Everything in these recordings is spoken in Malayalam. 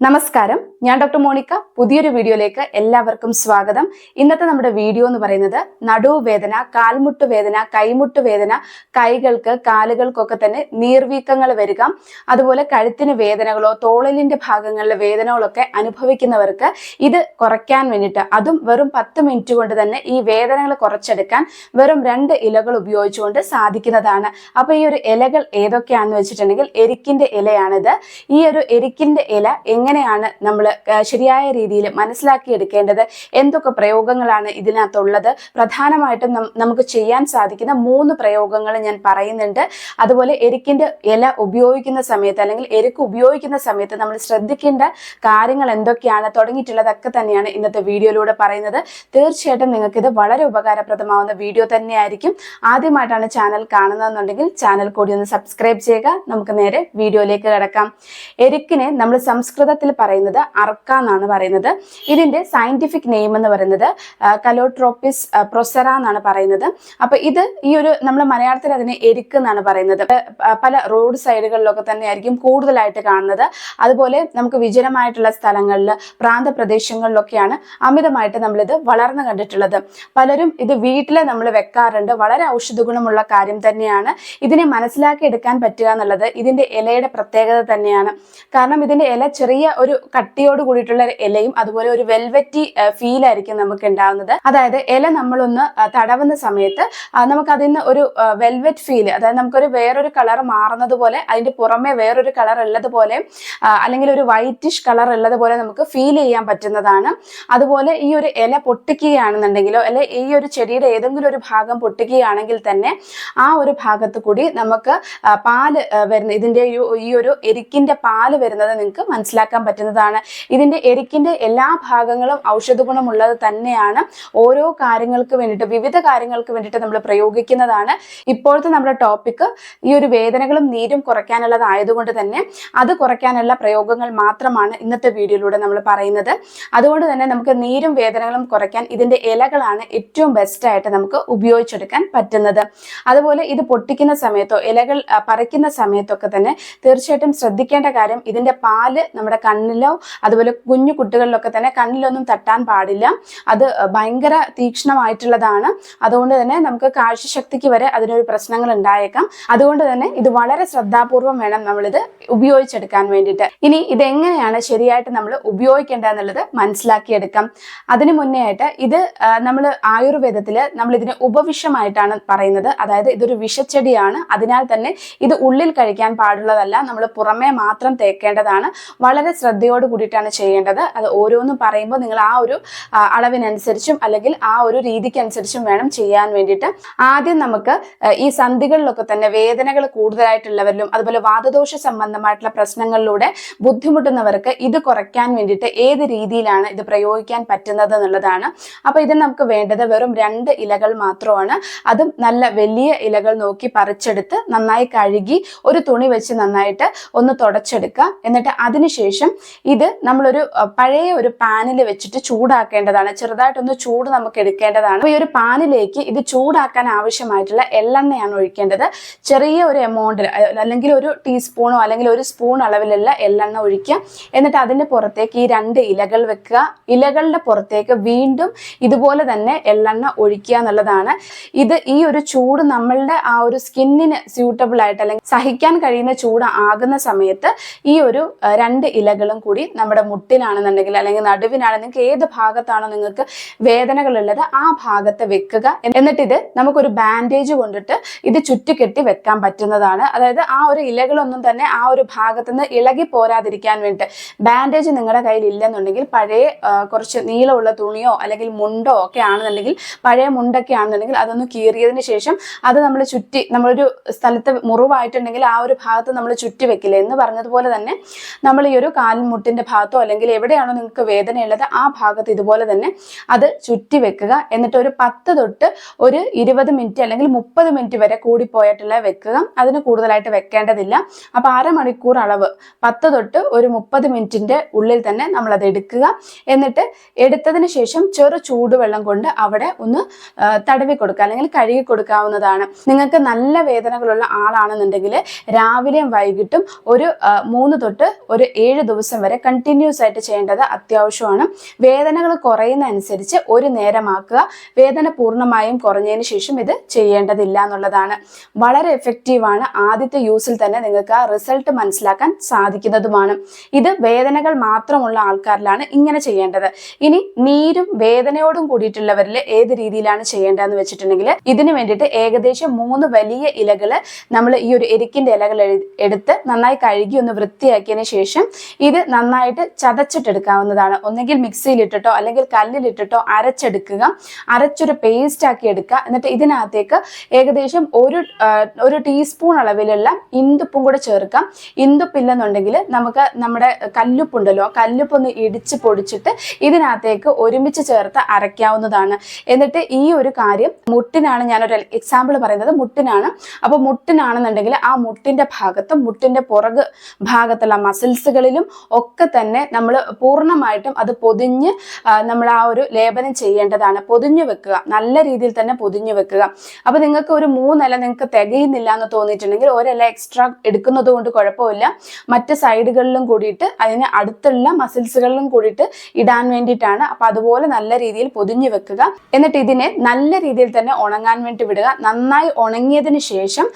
നമസ്കാരം. ഞാൻ ഡോക്ടർ മോണിക്ക. പുതിയൊരു വീഡിയോയിലേക്ക് എല്ലാവർക്കും സ്വാഗതം. ഇന്നത്തെ നമ്മുടെ വീഡിയോ എന്ന് പറയുന്നത് നടുവേദന കാൽമുട്ട് വേദന കൈമുട്ട് വേദന കൈകൾക്ക് കാലുകൾക്കൊക്കെ തന്നെ നീർവീക്കങ്ങൾ വരിക അതുപോലെ കഴുത്തിന് വേദനകളോ തോളലിന്റെ ഭാഗങ്ങളിലെ വേദനകളൊക്കെ അനുഭവിക്കുന്നവർക്ക് ഇത് കുറയ്ക്കാൻ വേണ്ടിയിട്ട് അതും വെറും പത്ത് മിനിറ്റ് കൊണ്ട് തന്നെ ഈ വേദനകൾ കുറച്ചെടുക്കാൻ വെറും രണ്ട് ഇലകൾ ഉപയോഗിച്ചുകൊണ്ട് സാധിക്കുന്നതാണ്. അപ്പൊ ഈ ഒരു ഇലകൾ ഏതൊക്കെയാണെന്ന് വെച്ചിട്ടുണ്ടെങ്കിൽ എരിക്കിന്റെ ഇലയാണിത്. ഈ ഒരു എരിക്കിന്റെ ഇല എങ്ങനെയാണ് നമ്മൾ ശരിയായ രീതിയിൽ മനസ്സിലാക്കിയെടുക്കേണ്ടത്? എന്തൊക്കെ പ്രയോഗങ്ങളാണ് ഇതിനകത്തുള്ളത്? പ്രധാനമായിട്ടും നമുക്ക് ചെയ്യാൻ സാധിക്കുന്ന മൂന്ന് പ്രയോഗങ്ങൾ ഞാൻ പറയുന്നുണ്ട്. അതുപോലെ എരിക്കിന്റെ ഇല ഉപയോഗിക്കുന്ന സമയത്ത് അല്ലെങ്കിൽ എരിക്ക് ഉപയോഗിക്കുന്ന സമയത്ത് നമ്മൾ ശ്രദ്ധിക്കേണ്ട കാര്യങ്ങൾ എന്തൊക്കെയാണ്? തുടങ്ങിയിട്ടുള്ളതൊക്കെ തന്നെയാണ് ഇന്നത്തെ വീഡിയോയിലൂടെ പറയുന്നത്. തീർച്ചയായിട്ടും നിങ്ങൾക്ക് ഇത് വളരെ ഉപകാരപ്രദമാവുന്ന വീഡിയോ തന്നെയായിരിക്കും. ആദ്യമായിട്ടാണ് ചാനൽ കാണുന്നതെന്നുണ്ടെങ്കിൽ ചാനൽ കൂടി ഒന്ന് സബ്സ്ക്രൈബ് ചെയ്യുക. നമുക്ക് നേരെ വീഡിയോയിലേക്ക് കിടക്കാം. എരിക്കിനെ നമ്മൾ സംസ്കൃതത്തിൽ പറയുന്നത് അർക്ക എന്നാണ് പറയുന്നത്. ഇതിന്റെ സയന്റിഫിക് നെയിം എന്ന് പറയുന്നത് കലോട്രോപ്പിസ് പ്രൊസെറ എന്നാണ് പറയുന്നത്. അപ്പൊ ഇത് ഈ ഒരു നമ്മൾ മലയാളത്തിൽ അതിനെ എരിക്ക് എന്നാണ് പറയുന്നത്. പല റോഡ് സൈഡുകളിലൊക്കെ തന്നെ ആയിരിക്കും കൂടുതലായിട്ട് കാണുന്നത്. അതുപോലെ നമുക്ക് വിജനമായിട്ടുള്ള സ്ഥലങ്ങളിൽ പ്രാന്ത പ്രദേശങ്ങളിലൊക്കെയാണ് അമിതമായിട്ട് നമ്മളിത് വളർന്നു കണ്ടിട്ടുള്ളത്. പലരും ഇത് വീട്ടിൽ നമ്മൾ വെക്കാറുണ്ട്. വളരെ ഔഷധ ഗുണമുള്ള കാര്യം തന്നെയാണ്. ഇതിനെ മനസ്സിലാക്കി എടുക്കാൻ പറ്റുക എന്നുള്ളത് ഇതിന്റെ ഇലയുടെ പ്രത്യേകത തന്നെയാണ്. കാരണം ഇതിന്റെ ഇല ചെറിയ ഒരു കട്ടിയോട് കൂടിയിട്ടുള്ള ഇലയും അതുപോലെ ഒരു വെൽവെറ്റി ഫീൽ ആയിരിക്കും നമുക്ക് ഉണ്ടാവുന്നത്. അതായത് ഇല നമ്മളൊന്ന് തടവുന്ന സമയത്ത് നമുക്ക് അതിൽ നിന്ന് ഒരു വെൽവെറ്റ് ഫീൽ അതായത് നമുക്കൊരു വേറൊരു കളർ മാറുന്നത് പോലെ അതിന്റെ പുറമെ വേറൊരു കളർ ഉള്ളതുപോലെ അല്ലെങ്കിൽ ഒരു വൈറ്റിഷ് കളർ ഉള്ളത് പോലെ നമുക്ക് ഫീൽ ചെയ്യാൻ പറ്റുന്നതാണ്. അതുപോലെ ഈ ഒരു ഇല പൊട്ടിക്കുകയാണെന്നുണ്ടെങ്കിലോ അല്ലെ ഈ ഒരു ചെടിയുടെ ഏതെങ്കിലും ഒരു ഭാഗം പൊട്ടിക്കുകയാണെങ്കിൽ തന്നെ ആ ഒരു ഭാഗത്ത് കൂടി നമുക്ക് പാൽ വരുന്ന ഇതിന്റെ ഈ ഒരു എരിക്കിന്റെ പാൽ വരുന്നത് നിങ്ങൾക്ക് മനസ്സിലാക്കാൻ പറ്റുന്നതാണ്. ഇതിന്റെ എരിക്കിന്റെ എല്ലാ ഭാഗങ്ങളും ഔഷധ ഗുണമുള്ളത് തന്നെയാണ് ഓരോ കാര്യങ്ങൾക്ക് വേണ്ടിയിട്ട് വിവിധ കാര്യങ്ങൾക്ക് വേണ്ടിയിട്ട് നമ്മൾ പ്രയോഗിക്കുന്നതാണ്. ഇപ്പോഴത്തെ നമ്മുടെ ടോപ്പിക്ക് ഈ ഒരു വേദനകളും നീരും കുറയ്ക്കാനുള്ളതായതുകൊണ്ട് തന്നെ അത് കുറയ്ക്കാനുള്ള പ്രയോഗങ്ങൾ മാത്രമാണ് ഇന്നത്തെ വീഡിയോയിലൂടെ നമ്മൾ പറയുന്നത്. അതുകൊണ്ട് തന്നെ നമുക്ക് നീരും വേദനകളും കുറയ്ക്കാൻ ഇതിന്റെ ഇലകളാണ് ഏറ്റവും ബെസ്റ്റ് ആയിട്ട് നമുക്ക് ഉപയോഗിച്ചെടുക്കാൻ പറ്റുന്നത്. അതുപോലെ ഇത് പൊട്ടിക്കുന്ന സമയത്തോ ഇലകൾ പറിക്കുന്ന സമയത്തൊക്കെ തന്നെ തീർച്ചയായിട്ടും ശ്രദ്ധിക്കേണ്ട കാര്യം ഇതിന്റെ പാൽ നമ്മുടെ കണ്ണിലോ അതുപോലെ കുഞ്ഞു കുട്ടികളിലൊക്കെ തന്നെ കണ്ണിലൊന്നും തട്ടാൻ പാടില്ല. അത് ഭയങ്കര തീക്ഷ്ണമായിട്ടുള്ളതാണ്. അതുകൊണ്ട് തന്നെ നമുക്ക് കാഴ്ചശക്തിക്ക് വരെ അതിനൊരു പ്രശ്നങ്ങൾ ഉണ്ടായേക്കാം. അതുകൊണ്ട് തന്നെ ഇത് വളരെ ശ്രദ്ധാപൂർവം വേണം നമ്മളിത് ഉപയോഗിച്ചെടുക്കാൻ വേണ്ടിയിട്ട്. ഇനി ഇതെങ്ങനെയാണ് ശരിയായിട്ട് നമ്മൾ ഉപയോഗിക്കേണ്ടതെന്നുള്ളത് മനസ്സിലാക്കിയെടുക്കാം. അതിനു മുന്നേ ആയിട്ട് ഇത് നമ്മൾ ആയുർവേദത്തിൽ നമ്മൾ ഇതിനെ ഉപവിഷമായിട്ടാണ് പറയുന്നത്. അതായത് ഇതൊരു വിഷച്ചെടിയാണ്. അതിനാൽ തന്നെ ഇത് ഉള്ളിൽ കഴിക്കാൻ പാടുള്ളതല്ല. നമ്മൾ പുറമേ മാത്രം തേക്കേണ്ടതാണ്. വളരെ ശ്രദ്ധയോട് കൂടിയിട്ടാണ് ചെയ്യേണ്ടത്. അത് ഓരോന്നും പറയുമ്പോൾ നിങ്ങൾ ആ ഒരു അളവിനനുസരിച്ചും അല്ലെങ്കിൽ ആ ഒരു രീതിക്കനുസരിച്ചും വേണം ചെയ്യാൻ വേണ്ടിയിട്ട്. ആദ്യം നമുക്ക് ഈ സന്ധികളിലൊക്കെ തന്നെ വേദനകൾ കൂടുതലായിട്ടുള്ളവരിലും അതുപോലെ വാദദോഷ സംബന്ധമായിട്ടുള്ള പ്രശ്നങ്ങളിലൂടെ ബുദ്ധിമുട്ടുന്നവർക്ക് ഇത് കുറയ്ക്കാൻ വേണ്ടിയിട്ട് ഏത് രീതിയിലാണ് ഇത് പ്രയോഗിക്കാൻ പറ്റുന്നത് എന്നുള്ളതാണ്. അപ്പോൾ ഇത് നമുക്ക് വേണ്ടത് വെറും രണ്ട് ഇലകൾ മാത്രമാണ്. അതും നല്ല വലിയ ഇലകൾ നോക്കി പറിച്ചെടുത്ത് നന്നായി കഴുകി ഒരു തുണി വെച്ച് നന്നായിട്ട് ഒന്ന് തുടച്ചെടുക്കുക. എന്നിട്ട് അതിനുശേഷം ഇത് നമ്മളൊരു പഴയ ഒരു പാനിൽ വെച്ചിട്ട് ചൂടാക്കേണ്ടതാണ്. ചെറുതായിട്ടൊന്ന് ചൂട് നമുക്ക് എടുക്കേണ്ടതാണ്. ഈ ഒരു പാനിലേക്ക് ഇത് ചൂടാക്കാൻ ആവശ്യമായിട്ടുള്ള എള്ളെണ്ണയാണ് ഒഴിക്കേണ്ടത്. ചെറിയ ഒരു എമൗണ്ടിൽ അല്ലെങ്കിൽ ഒരു ടീസ്പൂണോ അല്ലെങ്കിൽ ഒരു സ്പൂൺ അളവിലുള്ള എള്ളെണ്ണ ഒഴിക്കുക. എന്നിട്ട് അതിന്റെ പുറത്തേക്ക് ഈ രണ്ട് ഇലകൾ വെക്കുക. ഇലകളുടെ പുറത്തേക്ക് വീണ്ടും ഇതുപോലെ തന്നെ എള്ളെണ്ണ ഒഴിക്കുക എന്നുള്ളതാണ്. ഇത് ഈ ഒരു ചൂട് നമ്മളുടെ ആ ഒരു സ്കിന്നിന് സ്യൂട്ടബിൾ ആയിട്ട് അല്ലെങ്കിൽ സഹിക്കാൻ കഴിയുന്ന ചൂട് ആകുന്ന സമയത്ത് ഈ ഒരു രണ്ട് രണ്ട് ഇലകളും കൂടി നമ്മുടെ മുട്ടിനാണെന്നുണ്ടെങ്കിൽ അല്ലെങ്കിൽ നടുവിനാണ് നിങ്ങൾക്ക് ഏത് ഭാഗത്താണോ നിങ്ങൾക്ക് വേദനകൾ ഉള്ളത് ആ ഭാഗത്ത് വെക്കുക. എന്നിട്ട് ഇത് നമുക്കൊരു ബാൻഡേജ് കൊണ്ടിട്ട് ഇത് ചുറ്റിക്കെട്ടി വെക്കാൻ പറ്റുന്നതാണ്. അതായത് ആ ഒരു ഇലകളൊന്നും തന്നെ ആ ഒരു ഭാഗത്ത് നിന്ന് ഇളകി പോരാതിരിക്കാൻ വേണ്ടിയിട്ട്. ബാൻഡേജ് നിങ്ങളുടെ കയ്യിൽ ഇല്ലെന്നുണ്ടെങ്കിൽ പഴയ കുറച്ച് നീളമുള്ള തുണിയോ അല്ലെങ്കിൽ മുണ്ടോ ഒക്കെ ആണെന്നുണ്ടെങ്കിൽ പഴയ മുണ്ടൊക്കെ ആണെന്നുണ്ടെങ്കിൽ അതൊന്ന് കീറിയതിന് ശേഷം അത് നമ്മൾ ചുറ്റി നമ്മളൊരു സ്ഥലത്ത് മുറിവായിട്ടുണ്ടെങ്കിൽ ആ ഒരു ഭാഗത്ത് നമ്മൾ ചുറ്റി വെക്കില്ല. എന്ന് പറഞ്ഞതുപോലെ തന്നെ നമ്മൾ ഈ ഒരു കാൽമുട്ടിന്റെ ഭാഗത്തോ അല്ലെങ്കിൽ എവിടെയാണോ നിങ്ങൾക്ക് വേദനയുള്ളത് ആ ഭാഗത്ത് ഇതുപോലെ തന്നെ അത് ചുറ്റി വെക്കുക. എന്നിട്ട് ഒരു പത്ത് തൊട്ട് ഒരു ഇരുപത് മിനിറ്റ് അല്ലെങ്കിൽ മുപ്പത് മിനിറ്റ് വരെ കൂടിപ്പോയിട്ടുള്ള വെക്കുക. അതിന് കൂടുതലായിട്ട് വെക്കേണ്ടതില്ല. അപ്പൊ അരമണിക്കൂർ അളവ്. പത്ത് തൊട്ട് ഒരു മുപ്പത് മിനിറ്റിന്റെ ഉള്ളിൽ തന്നെ നമ്മൾ അത് എടുക്കുക. എന്നിട്ട് എടുത്തതിന് ശേഷം ചെറു ചൂടുവെള്ളം കൊണ്ട് അവിടെ ഒന്ന് തടവി കൊടുക്കുക അല്ലെങ്കിൽ കഴുകി കൊടുക്കാവുന്നതാണ്. നിങ്ങൾക്ക് നല്ല വേദനകളുള്ള ആളാണെന്നുണ്ടെങ്കിൽ രാവിലെയും വൈകിട്ടും ഒരു മൂന്ന് തൊട്ട് ഒരു ഏഴ് ദിവസം വരെ കണ്ടിന്യൂസ് ആയിട്ട് ചെയ്യേണ്ടത് അത്യാവശ്യമാണ്. വേദനകൾ കുറയുന്ന അനുസരിച്ച് ഒരു നേരമാക്കുക. വേദന പൂർണമായും കുറഞ്ഞതിന് ശേഷം ഇത് ചെയ്യേണ്ടതില്ല എന്നുള്ളതാണ്. വളരെ എഫക്റ്റീവാണ് ആദ്യത്തെ യൂസിൽ തന്നെ നിങ്ങൾക്ക് ആ റിസൾട്ട് മനസ്സിലാക്കാൻ സാധിക്കുന്നതുമാണ്. ഇത് വേദനകൾ മാത്രമുള്ള ആൾക്കാരിലാണ് ഇങ്ങനെ ചെയ്യേണ്ടത്. ഇനി നീരും വേദനയോടും കൂടിയിട്ടുള്ളവരിൽ ഏത് രീതിയിലാണ് ചെയ്യേണ്ടതെന്ന് വെച്ചിട്ടുണ്ടെങ്കിൽ ഇതിന് വേണ്ടിയിട്ട് ഏകദേശം മൂന്ന് വലിയ ഇലകൾ നമ്മൾ ഈ ഒരു എരിക്കിന്റെ ഇലകൾ എടുത്ത് നന്നായി കഴുകി ഒന്ന് വൃത്തിയാക്കിയതിനു ശേഷം ഇത് നന്നായിട്ട് ചതച്ചിട്ടെടുക്കാവുന്നതാണ്. ഒന്നെങ്കിൽ മിക്സിയിലിട്ടിട്ടോ അല്ലെങ്കിൽ കല്ലിലിട്ടിട്ടോ അരച്ചെടുക്കുക. അരച്ചൊരു പേസ്റ്റ് ആക്കി എടുക്കുക. എന്നിട്ട് ഇതിനകത്തേക്ക് ഏകദേശം ഒരു ഒരു ടീസ്പൂൺ അളവിലുള്ള ഇന്തുപ്പും കൂടെ ചേർക്കാം. ഇന്തുപ്പില്ലെന്നുണ്ടെങ്കിൽ നമുക്ക് നമ്മുടെ കല്ലുപ്പുണ്ടല്ലോ കല്ലുപ്പൊന്ന് കല്ലുപ്പ് ഇടിച്ച് പൊടിച്ചിട്ട് ഇതിനകത്തേക്ക് ഒരുമിച്ച് ചേർത്ത് അരയ്ക്കാവുന്നതാണ്. എന്നിട്ട് ഈ ഒരു കാര്യം മുട്ടിനാണ് ഞാനൊരു എക്സാമ്പിൾ പറയുന്നത്. മുട്ടിനാണ്. അപ്പോൾ മുട്ടിനാണെന്നുണ്ടെങ്കിൽ ആ മുട്ടിന്റെ ഭാഗത്തും മുട്ടിന്റെ പുറക് ഭാഗത്തുള്ള മസിൽസുകളിലും ഒക്കെ തന്നെ നമ്മൾ പൂർണമായിട്ടും അത് പൊതിഞ്ഞ് നമ്മൾ ആ ഒരു ലേപനം ചെയ്യേണ്ടതാണ്. പൊതിഞ്ഞു വെക്കുക. നല്ല രീതിയിൽ തന്നെ പൊതിഞ്ഞു വെക്കുക. അപ്പൊ നിങ്ങൾക്ക് ഒരു മൂന്നില നിങ്ങൾക്ക് തികയുന്നില്ല എന്ന് തോന്നിയിട്ടുണ്ടെങ്കിൽ ഒരില എക്സ്ട്രാ എടുക്കുന്നത് കൊണ്ട് കുഴപ്പമില്ല. മറ്റ് സൈഡുകളിലും കൂടിയിട്ട് അതിന് അടുത്തുള്ള മസിൽസുകളിലും കൂടിയിട്ട് ഇടാൻ വേണ്ടിയിട്ടാണ്. അപ്പൊ അതുപോലെ നല്ല രീതിയിൽ പൊതിഞ്ഞു വെക്കുക. എന്നിട്ട് ഇതിനെ നല്ല രീതിയിൽ തന്നെ ഉണങ്ങാൻ വേണ്ടി വിടുക. നന്നായി ഉണങ്ങിയതിന് ശേഷം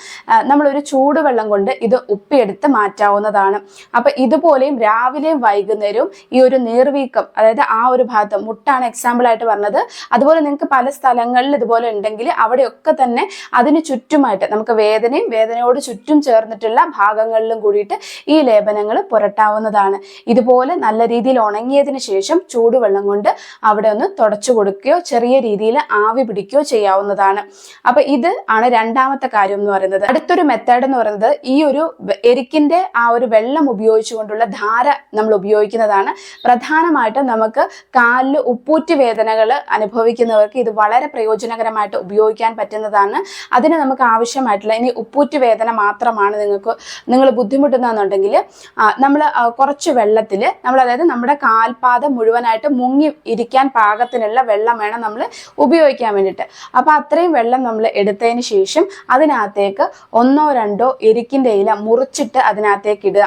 നമ്മൾ ഒരു ചൂടുവെള്ളം കൊണ്ട് ഇത് ഉപ്പിയെടുത്ത് മാറ്റാവുന്നതാണ്. അപ്പൊ ഇതുപോലെയും രാവിലെയും വൈകുന്നേരവും ഈ ഒരു നീർവീക്കം അതായത് ആ ഒരു ഭാഗത്ത് മുട്ടാണ് എക്സാമ്പിൾ ആയിട്ട് പറഞ്ഞത്. അതുപോലെ നിങ്ങൾക്ക് പല സ്ഥലങ്ങളിൽ ഇതുപോലെ ഉണ്ടെങ്കിൽ അവിടെയൊക്കെ തന്നെ അതിന് ചുറ്റുമായിട്ട് നമുക്ക് വേദനയും വേദനയോട് ചുറ്റും ചേർന്നിട്ടുള്ള ഭാഗങ്ങളിലും കൂടിയിട്ട് ഈ ലേപനങ്ങൾ പുരട്ടാവുന്നതാണ്. ഇതുപോലെ നല്ല രീതിയിൽ ഉണങ്ങിയതിന് ശേഷം ചൂടുവെള്ളം കൊണ്ട് അവിടെ ഒന്ന് തുടച്ചു കൊടുക്കുകയോ ചെറിയ രീതിയിൽ ആവി പിടിക്കുകയോ ചെയ്യാവുന്നതാണ്. അപ്പൊ ഇത് ആണ് രണ്ടാമത്തെ കാര്യം എന്ന് പറയുന്നത്. അടുത്തൊരു മെത്തേഡ് എന്ന് പറയുന്നത് ഈ ഒരു എരിക്കിന്റെ ആ ഒരു വെള്ളം ഉപയോഗിച്ചുകൊണ്ടുള്ള ധാര നമ്മൾ ഉപയോഗിക്കുന്നതാണ്. പ്രധാനമായിട്ടും നമുക്ക് കാലിൽ ഉപ്പൂറ്റ് വേദനകൾ അനുഭവിക്കുന്നവർക്ക് ഇത് വളരെ പ്രയോജനകരമായിട്ട് ഉപയോഗിക്കാൻ പറ്റുന്നതാണ്. അതിന് നമുക്ക് ആവശ്യമായിട്ടുള്ള ഇനി ഉപ്പൂറ്റ് വേദന മാത്രമാണ് നിങ്ങൾക്ക് നിങ്ങൾ ബുദ്ധിമുട്ടുന്നതെന്നുണ്ടെങ്കിൽ നമ്മൾ കുറച്ച് വെള്ളത്തിൽ നമ്മൾ അതായത് നമ്മുടെ കാൽപാദം മുഴുവനായിട്ട് മുങ്ങി ഇരിക്കാൻ പാകത്തിനുള്ള വെള്ളം വേണം നമ്മൾ ഉപയോഗിക്കാൻ വേണ്ടിയിട്ട്. അപ്പോൾ അത്രയും വെള്ളം നമ്മൾ എടുത്തതിന് ശേഷം അതിനകത്തേക്ക് ഒന്നോ രണ്ടോ എരിക്കിന്റെ ഇല മുറിച്ചിട്ട് അതിനകത്തേക്ക് ഇടുക.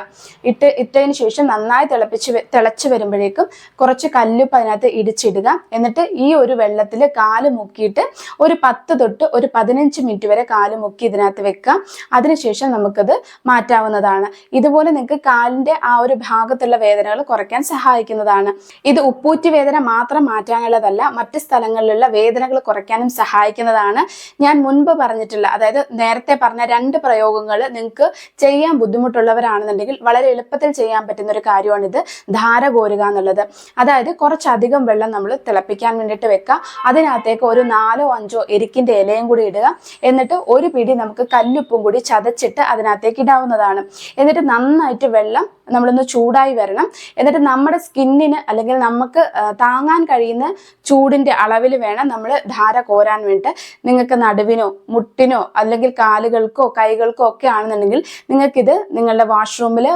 ഇട്ട് ഇട്ടതിന് ശേഷം നന്നായി തിളപ്പിച്ച് തിളച്ച് വരുമ്പോഴേക്കും കുറച്ച് കല്ലുപ്പ് അതിനകത്ത് ഇടിച്ചിടുക. എന്നിട്ട് ഈ ഒരു വെള്ളത്തിൽ കാൽ മുക്കിയിട്ട് ഒരു പത്ത് തൊട്ട് ഒരു പതിനഞ്ച് മിനിറ്റ് വരെ കാൽ മുക്കി ഇതിനകത്ത് വെക്കാം അതിനുശേഷം നമുക്കത് മാറ്റാവുന്നതാണ്. ഇതുപോലെ നിങ്ങൾക്ക് കാലിന്റെ ആ ഒരു ഭാഗത്തുള്ള വേദനകൾ കുറയ്ക്കാൻ സഹായിക്കുന്നതാണ്. ഇത് ഉപ്പൂറ്റി വേദന മാത്രം മാറ്റാനുള്ളതല്ല മറ്റ് സ്ഥലങ്ങളിലുള്ള വേദനകൾ കുറയ്ക്കാനും സഹായിക്കുന്നതാണ്. ഞാൻ മുൻപ് പറഞ്ഞിട്ടുള്ള അതായത് നേരത്തെ പറഞ്ഞ രണ്ട് പ്രയോഗങ്ങൾ നിങ്ങൾക്ക് ചെയ്യാൻ ബുദ്ധിമുട്ടുള്ളവരാണെന്നുണ്ടെങ്കിൽ വളരെ എളുപ്പത്തിൽ ചെയ്യാൻ പറ്റുന്ന ഒരു കാര്യമാണിത്. ധാര കോരുക എന്നുള്ളത്. അതായത് കുറച്ചധികം വെള്ളം നമ്മൾ തിളപ്പിക്കാൻ വേണ്ടിയിട്ട് വെക്കുക അതിനകത്തേക്ക് ഒരു നാലോ അഞ്ചോ എരിക്കിന്റെ ഇലയും കൂടി ഇടുക. എന്നിട്ട് ഒരു പിടി നമുക്ക് കല്ലുപ്പും കൂടി ചതച്ചിട്ട് അതിനകത്തേക്ക് ഇടാവുന്നതാണ്. എന്നിട്ട് നന്നായിട്ട് വെള്ളം നമ്മളൊന്ന് ചൂടായി വരണം. എന്നിട്ട് നമ്മുടെ സ്കിന്നിന് അല്ലെങ്കിൽ നമുക്ക് താങ്ങാൻ കഴിയുന്ന ചൂടിന്റെ അളവിൽ വേണം നമ്മൾ ധാര കോരാൻ വേണ്ടിയിട്ട്. നിങ്ങൾക്ക് നടുവിനോ മുട്ടിനോ അല്ലെങ്കിൽ കാലുകൾക്കോ കൈകൾക്കോ ഒക്കെ ആണെന്നുണ്ടെങ്കിൽ നിങ്ങൾക്കിത് നിങ്ങളുടെ വാഷ്റൂമിൽ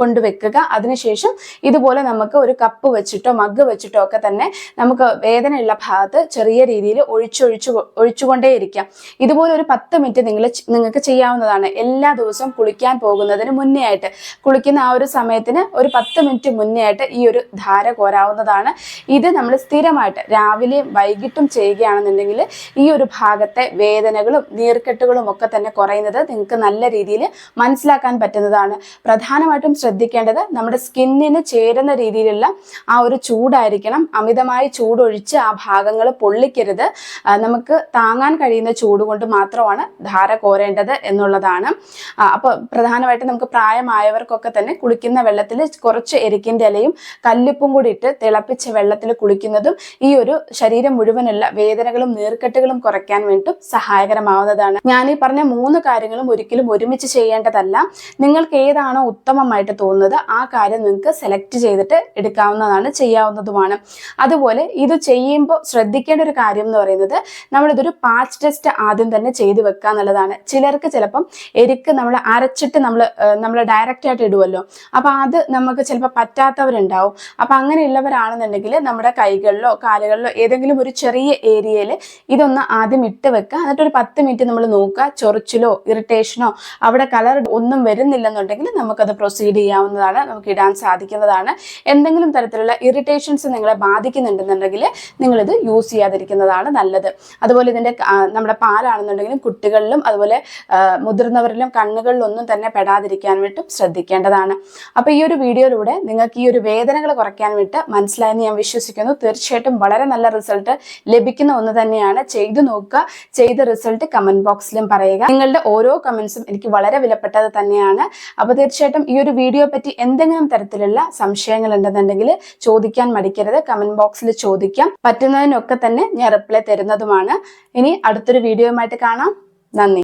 കൊണ്ടുവെക്കുക. അതിനുശേഷം ഇതുപോലെ നമുക്ക് ഒരു കപ്പ് വെച്ചിട്ടോ മഗ് വെച്ചിട്ടോ ഒക്കെ തന്നെ നമുക്ക് വേദനയുള്ള ഭാഗത്ത് ചെറിയ രീതിയിൽ ഒഴിച്ചൊഴിച്ചു ഒഴിച്ചുകൊണ്ടേയിരിക്കാം. ഇതുപോലെ ഒരു പത്ത് മിനിറ്റ് നിങ്ങൾ നിങ്ങൾക്ക് ചെയ്യാവുന്നതാണ്. എല്ലാ ദിവസവും കുളിക്കാൻ പോകുന്നതിന് മുന്നേ ആയിട്ട്. കുളിക്കുന്ന ആ ഒരു സമയത്തിന് ഒരു പത്ത് മിനിറ്റ് മുന്നേ ആയിട്ട് ഈ ഒരു ധാര കോരാവുന്നതാണ്. ഇത് നമ്മൾ സ്ഥിരമായിട്ട് രാവിലെയും വൈകിട്ടും ചെയ്യുകയാണെന്നുണ്ടെങ്കിൽ ഈ ഒരു ഭാഗത്തെ വേദനകളും നീർക്കെട്ടുകളും ഒക്കെ തന്നെ കുറയുന്നത് നിങ്ങൾക്ക് നല്ല രീതിയിൽ മനസ്സിലാക്കാൻ പറ്റുന്നതാണ്. പ്രധാനമായിട്ടും ശ്രദ്ധിക്കേണ്ടത് നമ്മുടെ സ്കിന്നിന് ചേരുന്ന രീതിയിലുള്ള ആ ഒരു ചൂടായിരിക്കണം. അമിതമായി ചൂടൊഴിച്ച് ആ ഭാഗങ്ങൾ പൊള്ളിക്കരുത്. നമുക്ക് താങ്ങാൻ കഴിയുന്ന ചൂട് കൊണ്ട് മാത്രമാണ് ധാര കോരേണ്ടത് എന്നുള്ളതാണ്. അപ്പോൾ പ്രധാനമായിട്ടും നമുക്ക് പ്രായമായവർക്കൊക്കെ തന്നെ കുളിക്കുന്ന വെള്ളത്തിൽ കുറച്ച് എരിക്കിന്റെ ഇലയും കല്ലുപ്പും കൂടി ഇട്ട് തിളപ്പിച്ച വെള്ളത്തിൽ കുളിക്കുന്നതും ഈ ഒരു ശരീരം മുഴുവനുള്ള വേദനകളും നീർക്കെട്ടുകളും കുറയ്ക്കാൻ വേണ്ടി സഹായകരമാവുന്നതാണ്. ഞാൻ ഈ പറഞ്ഞ മൂന്ന് കാര്യങ്ങളും ഒരിക്കലും ഒരുമിച്ച് ചെയ്യേണ്ടതല്ല. നിങ്ങൾക്ക് ഏതാണോ ഉത്തമമായിട്ട് തോന്നുന്നത് ആ കാര്യം നിങ്ങൾക്ക് സെലക്ട് ചെയ്തിട്ട് എടുക്കാവുന്നതാണ് ചെയ്യാവുന്നതുമാണ്. അതുപോലെ ഇത് ചെയ്യുമ്പോൾ ശ്രദ്ധിക്കേണ്ട ഒരു കാര്യം എന്ന് പറയുന്നത് നമ്മളിതൊരു പാച്ച് ടെസ്റ്റ് ആദ്യം തന്നെ ചെയ്തു വെക്കുക എന്നുള്ളതാണ് ചിലർക്ക് ചിലപ്പം എരിക്ക് നമ്മൾ അരച്ചിട്ട് നമ്മൾ നമ്മൾ ഡയറക്റ്റ് ആയിട്ട് ഇടുമല്ലോ അപ്പൊ അത് നമുക്ക് ചിലപ്പോൾ പറ്റാത്തവരുണ്ടാവും. അപ്പോൾ അങ്ങനെയുള്ളവരാണെന്നുണ്ടെങ്കിൽ നമ്മുടെ കൈകളിലോ കാലുകളിലോ ഏതെങ്കിലും ഒരു ചെറിയ ഏരിയയിൽ ഇതൊന്ന് ആദ്യം ഇട്ട് വെക്കുക. എന്നിട്ട് ഒരു പത്ത് മിനിറ്റ് നമ്മൾ നോക്കുക ചൊറിച്ചിലോ ഇറിറ്റേഷനോ അവിടെ കളർ ഒന്നും വരുന്നില്ലെന്നുണ്ടെങ്കിൽ നമുക്കത് പ്രൊസീഡ് ചെയ്യാവുന്നതാണ് നമുക്ക് ഇടാൻ സാധിക്കുന്നതാണ്. എന്തെങ്കിലും തരത്തിലുള്ള ഇറിറ്റേഷൻസ് നിങ്ങളെ ബാധിക്കുന്നുണ്ടെന്നുണ്ടെങ്കിൽ നിങ്ങളിത് യൂസ് ചെയ്യാതിരിക്കുന്നതാണ് നല്ലത്. അതുപോലെ ഇതിന്റെ നമ്മുടെ പാലാണെന്നുണ്ടെങ്കിലും കുട്ടികളിലും അതുപോലെ മുതിർന്നവരിലും കണ്ണുകളിലൊന്നും തന്നെ പെടാതിരിക്കാൻ വേണ്ടിയിട്ടും ശ്രദ്ധിക്കേണ്ടതാണ്. അപ്പോൾ ഈ ഒരു വീഡിയോയിലൂടെ നിങ്ങൾക്ക് ഈ ഒരു വേദനകൾ കുറയ്ക്കാൻ വേണ്ടി മനസ്സിലായെന്ന് ഞാൻ വിശ്വസിക്കുന്നു. തീർച്ചയായിട്ടും വളരെ നല്ല റിസൾട്ട് ലഭിക്കുന്ന ഒന്ന് തന്നെയാണ്. ചെയ്തു നോക്കുക ചെയ്ത റിസൾട്ട് കമന്റ് ബോക്സിലും പറയുക. നിങ്ങളുടെ ഓരോ കമന്റ്സും എനിക്ക് വളരെ വിലപ്പെട്ടത് തന്നെയാണ്. അപ്പോൾ തീർച്ചയായിട്ടും ഈ ഒരു വീഡിയോ പറ്റി എന്തെങ്കിലും തരത്തിലുള്ള സംശയങ്ങൾ ഉണ്ടെന്നുണ്ടെങ്കിൽ ചോദിക്കാൻ മടിക്കരുത്. കമന്റ് ബോക്സിൽ ചോദിക്കാം. പറ്റുന്നതിനൊക്കെ തന്നെ ഞാൻ റിപ്ലൈ തരുന്നതുമാണ്. ഇനി അടുത്തൊരു വീഡിയോയുമായിട്ട് കാണാം. നന്ദി.